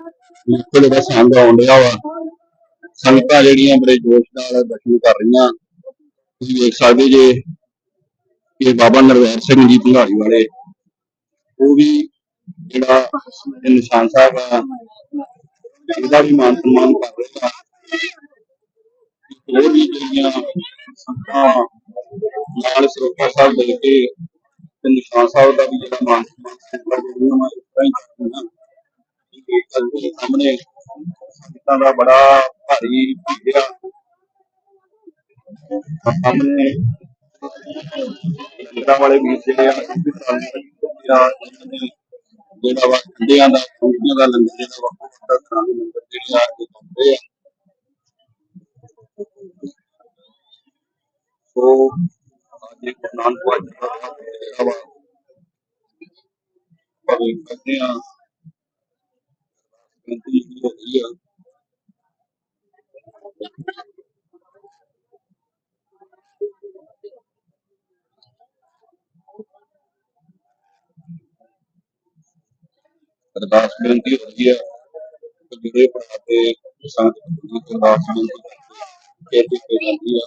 ਬਿਲਕੁਲ ਇਹਦਾ ਸੰਗ ਆਉਣ ਵਾ। ਸੰਗਤਾਂ ਜਿਹੜੀਆਂ ਬੜੇ ਜੋਸ਼ ਨਾਲ ਦਰਸ਼ਨ ਕਰ ਰਹੀਆਂ। ਤੁਸੀਂ ਵੇਖ ਸਕਦੇ ਜੇ ਕਿ ਬਾਬਾ ਨਰਵੈਰ ਸਿੰਘ ਜੀ ਭੰਗਾੜੀ ਵਾਲੇ, ਉਹ ਵੀ ਜਿਹੜਾ ਨਿਸ਼ਾਨ ਸਾਹਿਬ ਆ, ਇਹਦਾ ਵੀ ਮਾਨ ਸਨਮਾਨ ਕਰ ਰਹੇ ਆ। ਹੋਰ ਵੀ ਜਿਹੜੀਆਂ ਸੰਗਤਾਂ ਨਾਲ ਸਰੋਪਾ ਸਾਹਿਬ ਦੇ ਕੇ ਤੇ ਨਿਸ਼ਾਨ ਸਾਹਿਬ ਦਾ ਵੀ ਜਿਹੜਾ ਮਾਨ ਸਨਮਾਨ ਸੰਗਤਾਂ ਜਿਹੜੀਆਂ ਵਾ ਇਸ ਤਰ੍ਹਾਂ ਹੀ ਕਰਦੀਆਂ ਦੇ ਸਾਹਮਣੇ ਸੰਗਤਾਂ ਦਾ ਬੜਾ ਭਾਰੀ ਭੀੜ ਸਾਹਮਣੇ ਲੰਗਰਾਂ ਵਾਲੇ ਵੀਰ ਜਿਹੜੇ ਆ ਜਿਹੜਾ ਵਾ ਠੰਡਿਆਂ ਦਾ ਫਰੂਟੀਆਂ ਦਾ ਲੰਗਰ ਜਿਹੜਾ ਵਾ, ਉਹ ਤਰ੍ਹਾਂ ਦੇ ਲੰਗਰ ਜਿਹੜੇ ਆ ਇਹ ਹੁੰਦੇ ਆ। ਸੋ ਅੱਜ ਇੱਕ ਨਾਨਕ ਵਾਜ ਜਿਹੜਾ ਵਾ ਭਾਵੇਂ ਕਰਦੇ ਆ। ਬੇਨਤੀ ਜਿਹੜੀ ਹੋ ਗਈ ਆ ਅਰਦਾਸ ਬੇਨਤੀ ਹੋ ਗਈ ਆ ਕਿ ਜਿਹੜੇ ਭਰਾ ਤੇ ਸੰਗਤ ਦੀ ਅਰਦਾਸ ਬੇਨਤੀ ਕਰਕੇ ਇਹ ਕੀਤੀ ਜਾਂਦੀ ਆ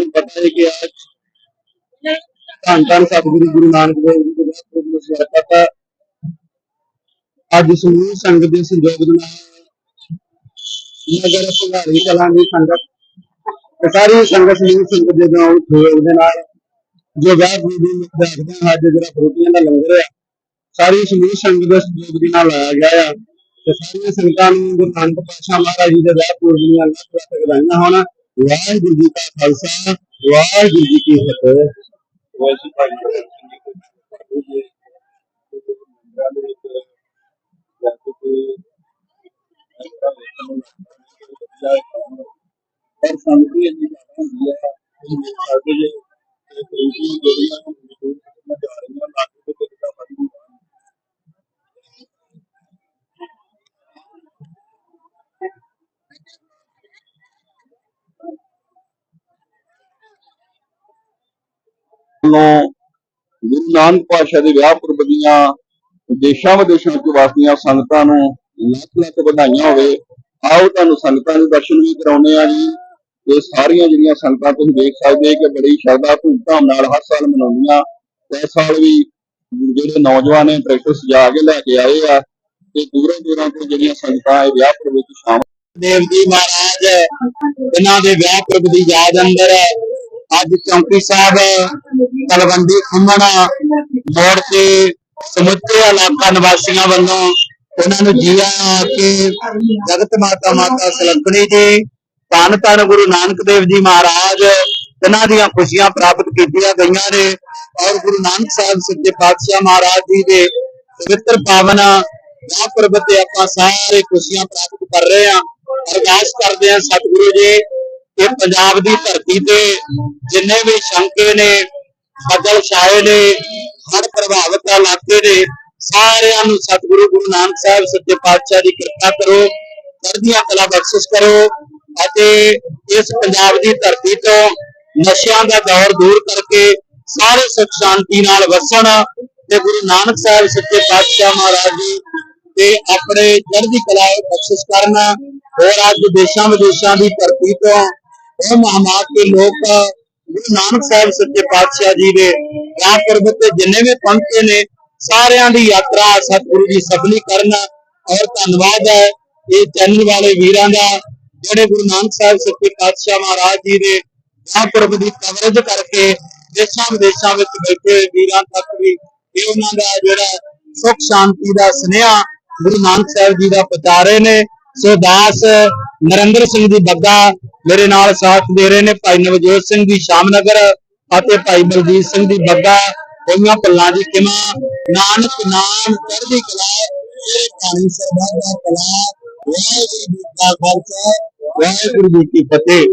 ਆਪ ਪਤਾ ਹੈ ਕਿ ਅੱਜ ਧੰਨ ਧੰਨ ਸਤਿਗੁਰੂ ਗੁਰੂ ਨਾਨਕ ਦੇਵ ਜੀ ਦੇ ਗੁਰਪੁਰਬ ਨੂੰ ਸਮਰਪਿਤ ਅੱਜ ਸਮੂਹ ਸੰਗਤ ਦੇ ਸਹਿਯੋਗ ਨਾਲ ਨਗਰ ਸੰਘਾਰੀ ਕਲਾਂ ਦੀ ਸੰਗਤ ਸਾਰੀ ਸੰਗਤ ਸਮੂਹ ਸੰਗਤ ਦੇ ਨਾਲ ਸਹਿਯੋਗ ਦੇ ਨਾਲ ਜੋ ਵਿਆਹ ਦੀ ਨੂੰ ਦੇਖਦੇ ਹਾਂ ਅੱਜ ਜਿਹੜਾ ਫਰੂਟੀਆਂ ਦਾ ਲੰਗਰ ਹੈ ਸਾਰੀ ਸਮੂਹ ਸੰਗਤ ਦੇ ਸਹਿਯੋਗ ਦੇ ਨਾਲ ਲਾਇਆ ਗਿਆ ਹੈ ਤੇ ਸਾਰੀਆਂ ਸੰਗਤਾਂ ਨੂੰ ਗੁਰੂ ਨਾਨਕ ਪਾਤਸ਼ਾਹ ਮਹਾਰਾਜ ਜੀ ਦੇ ਵਿਆਹ ਪੂਰਬ ਦੀਆਂ ਲੱਖ ਲੱਖ ਵਧਾਈਆਂ ਹੋਣ। ਵਾਹਿਗੁਰੂ ਜੀ ਕਾ ਖਾਲਸਾ ਵਾਹਿਗੁਰੂ ਜੀ ਕੀ ਫਤਿਹ ਵੈਸੇ ਭਾਈ और शांति है जी ਵੱਲੋਂ ਗੁਰੂ ਨਾਨਕ ਪਾਤਸ਼ਾਹ ਦੇ ਵਿਆਹ ਪੁਰਬ ਦੀਆਂ ਦੇਸ਼ਾਂ ਵਿਦੇਸ਼ਾਂ ਵਿੱਚ ਵਸਦੀਆਂ ਸੰਗਤਾਂ ਨੂੰ ਲੱਖ ਲੱਖ ਵਧਾਈਆਂ ਹੋਵੇ, ਆਓ ਤੁਹਾਨੂੰ ਸੰਗਤਾਂ ਦੇ ਦਰਸ਼ਨ ਵੀ ਕਰਾਉਣੇ ਆ ਜੀ। ਇਹ ਸਾਰੀਆਂ ਜਿਹੜੀਆਂ ਸੰਗਤਾਂ ਤੁਸੀਂ ਦੇਖ ਸਕਦੇ ਕਿ ਬੜੀ ਸ਼ਰਧਾ, ਧੂਮਧਾਮ ਨਾਲ ਹਰ ਸਾਲ ਮਨਾਉਂਦੀਆਂ। ਇਸ ਸਾਲ ਵੀ ਜਿਹੜੇ ਨੌਜਵਾਨ ਨੇ ਟਰੈਕਟਰ ਸਜਾ ਕੇ ਲੈ ਕੇ ਆਏ ਆ ਤੇ ਦੂਰੋਂ ਦੂਰਾਂ ਤੋਂ ਜਿਹੜੀਆਂ ਸੰਗਤਾਂ ਇਹ ਵਿਆਹ ਪੁਰਬ ਵਿੱਚ ਸ਼ਾਮਲ ਦੇਵ ਜੀ ਮਹਾਰਾਜ, ਇਹਨਾਂ ਦੇ ਵਿਆਹ ਪੁਰਬ ਦੀ ਯਾਦ ਅੰਦਰ ਅੱਜ ਚੌਂਕੀ ਸਾਹਿਬ, ਤਲਵੰਡੀ ਖੁੰਮਣ, ਮੋੜ ਤੇ ਸਮੁੱਚੇ ਇਲਾਕਾ ਨਿਵਾਸੀਆਂ ਵੱਲੋਂ ਉਹਨਾਂ ਨੂੰ ਜੀ ਆਇਆਂ ਕਿ ਜਗਤ ਮਾਤਾ ਮਾਤਾ ਸਲੰਕਣੀ ਜੀ, ਧੰਨ ਧੰਨ ਗੁਰੂ ਨਾਨਕ ਦੇਵ ਜੀ ਮਹਾਰਾਜ, ਇਹਨਾਂ ਦੀਆਂ ਖੁਸ਼ੀਆਂ ਪ੍ਰਾਪਤ ਕੀਤੀਆਂ ਗਈਆਂ ਨੇ। ਔਰ ਗੁਰੂ ਨਾਨਕ ਸਾਹਿਬ ਸੱਚੇ ਪਾਤਸ਼ਾਹ ਮਹਾਰਾਜ ਜੀ ਦੇ ਪਵਿੱਤਰ ਪਾਵਨ ਵਿਆਹ ਪੁਰਬ ਤੇ ਆਪਾਂ ਸਾਰੇ ਖੁਸ਼ੀਆਂ ਪ੍ਰਾਪਤ ਕਰ ਰਹੇ ਹਾਂ। ਅਰਦਾਸ ਕਰਦੇ ਹਾਂ ਸਤਿਗੁਰੂ ਜੀ ਇਹ ਪੰਜਾਬ ਦੀ ਧਰਤੀ ਤੇ ਜਿੰਨੇ ਵੀ ਸ਼ੰਕੇ ਨੇ, ਬੱਦਲ ਛਾਏ ਨੇ ਹੜ ਪ੍ਰਭਾਵਿਤ ਇਲਾਕੇ ਨੇ ਸਾਰਿਆਂ ਨੂੰ ਸਤਿਗੁਰੂ ਗੁਰੂ ਨਾਨਕ ਸਾਹਿਬ ਸੱਚੇ ਪਾਤਸ਼ਾਹ ਦੀ ਕਿਰਪਾ ਕਰੋ, ਚੜ੍ਹਦੀਆਂ ਕਲਾ ਬਖਸ਼ਿਸ਼ ਕਰੋ ਅਤੇ ਇਸ ਪੰਜਾਬ ਦੀ ਧਰਤੀ ਤੋਂ ਨਸ਼ਿਆਂ ਦਾ ਦੌਰ ਦੂਰ ਕਰਕੇ ਸਾਰੇ ਸੁਖ ਸ਼ਾਂਤੀ ਨਾਲ ਵਸਣ ਤੇ ਗੁਰੂ ਨਾਨਕ ਸਾਹਿਬ ਸੱਚੇ ਪਾਤਸ਼ਾਹ ਮਹਾਰਾਜ ਜੀ ਤੇ ਆਪਣੇ ਚੜ੍ਹਦੀ ਕਲਾ ਬਖਸ਼ਿਸ਼ ਕਰਨ ਹੋਰ ਅੱਜ ਦੇਸ਼ਾਂ ਵਿਦੇਸ਼ਾਂ ਦੀ ਧਰਤੀ ਤੋਂ ਉਹ ਮਹਾਮਾਤ ਕੇ ਲੋਕ, ਗੁਰੂ ਨਾਨਕ ਸਾਹਿਬ ਸੱਚੇ ਪਾਤਸ਼ਾਹ ਜੀ ਦੇ ਗੁਰਪੁਰਬ ਤੇ ਜਿੰਨੇ ਵੀ ਪਹੁੰਚੇ ਨੇ, ਸਾਰਿਆਂ ਦੀ ਯਾਤਰਾ ਸਤਿਗੁਰੂ ਜੀ ਸਫਲੀ ਕਰਨ ਔਰ ਧੰਨਵਾਦ ਹੈ। ਇਹ ਚੈਨਲ ਵਾਲੇ ਵੀਰਾਂ ਦਾ, ਜਿਹੜੇ ਗੁਰੂ ਨਾਨਕ ਸਾਹਿਬ ਸੱਚੇ ਪਾਤਸ਼ਾਹ ਮਹਾਰਾਜ ਜੀ ਦੇ ਗੁਰਪੁਰਬ ਦੀ ਕਵਰੇਜ ਕਰਕੇ ਦੇਸ਼ਾਂ ਵਿਦੇਸ਼ਾਂ ਵਿੱਚ ਬੈਠੇ ਵੀਰਾਂ ਤੱਕ ਵੀ ਇਹ ਉਹਨਾਂ ਦਾ ਜਿਹੜਾ ਸੁਖ ਸ਼ਾਂਤੀ ਦਾ ਸੁਨੇਹਾ ਗੁਰੂ ਨਾਨਕ ਸਾਹਿਬ ਜੀ ਦਾ ਪਹੁੰਚਾ ਰਹੇ ਨੇ। ਸੋ ਦਾਸ ਨਰਿੰਦਰ ਸਿੰਘ ਦੀ ਬੱਗਾ ਮੇਰੇ ਨਾਲ ਸਾਥ ਦੇ ਰਹੇ ਨੇ ਭਾਈ ਨਵਜੋਤ ਸਿੰਘ ਦੀ ਸ਼ਾਮਨਗਰ ਅਤੇ ਭਾਈ ਬਲਜੀਤ ਸਿੰਘ ਦੀ ਬੱਗਾ। ਹੋਈਆਂ ਪੱਲਾਂ ਦੀ ਕਿਮਾ ਨਾਨਕ ਨਾਮ ਚੜ੍ਹਦੀ ਕਲਾ ਇਹ ਪਾਣੀ ਸਰਬੱਤ ਦਾ ਕਲਾ ਵਾਹਿਗੁਰੂ ਜੀ ਕਾ ਖਾਲਸਾ, ਵਾਹਿਗੁਰੂ ਜੀ ਕੀ ਫਤਿਹ।